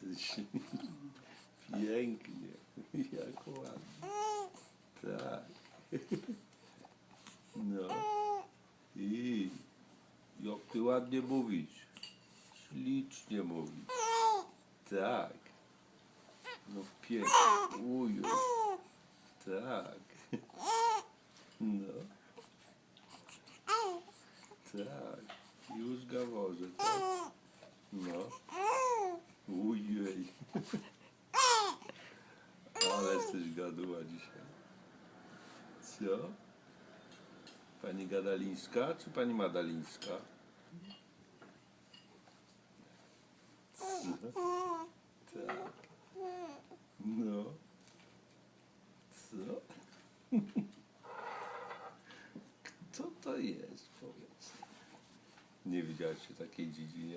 Pięknie. Jak ładnie. Tak. No. I jak ty ładnie mówisz. Ślicznie mówisz. Tak. No pięknie. Uju. Tak. No. Tak. Już gaworze, tak? No. Ujej. Ale jesteś gaduła dzisiaj. Co? Pani Gadalińska czy pani Madalińska? Tak. No. Co? Kto to jest, powiedz? Nie widziałeś się takiej dziedzinie?